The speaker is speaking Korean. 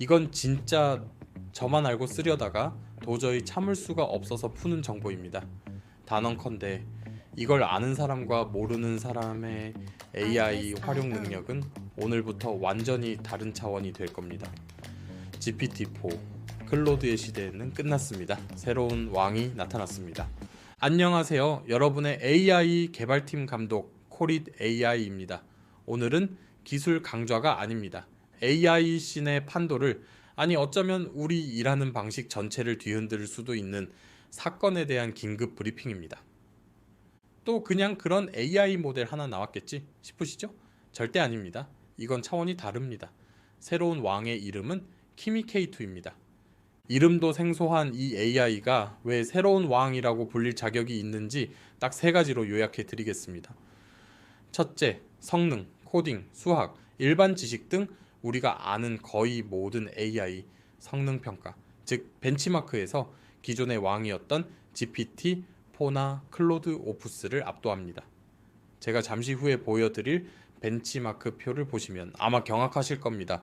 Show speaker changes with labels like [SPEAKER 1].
[SPEAKER 1] 이건 진짜 저만 알고 쓰려다가 도저히 참을 수가 없어서 푸는 정보입니다. 단언컨대 이걸 아는 사람과 모르는 사람의 AI 활용 능력은 오늘부터 완전히 다른 차원이 될 겁니다. GPT-4 클로드의 시대는 끝났습니다. 새로운 왕이 나타났습니다. 안녕하세요. 여러분의 AI 개발팀 감독 코릿 AI입니다. 오늘은 기술 강좌가 아닙니다. AI 신의 판도를 아니 어쩌면 우리 일하는 방식 전체를 뒤흔들 수도 있는 사건에 대한 긴급 브리핑입니다. 또 그냥 그런 AI 모델 하나 나왔겠지 싶으시죠? 절대 아닙니다. 이건 차원이 다릅니다. 새로운 왕의 이름은 키미케이투입니다. 이름도 생소한 이 AI가 왜 새로운 왕이라고 불릴 자격이 있는지 딱 세 가지로 요약해 드리겠습니다. 첫째, 성능, 코딩, 수학, 일반 지식 등 우리가 아는 거의 모든 AI 성능 평가, 즉 벤치마크에서 기존의 왕이었던 GPT, 포나 클로드 오프스를 압도합니다. 제가 잠시 후에 보여드릴 벤치마크 표를 보시면 아마 경악하실 겁니다.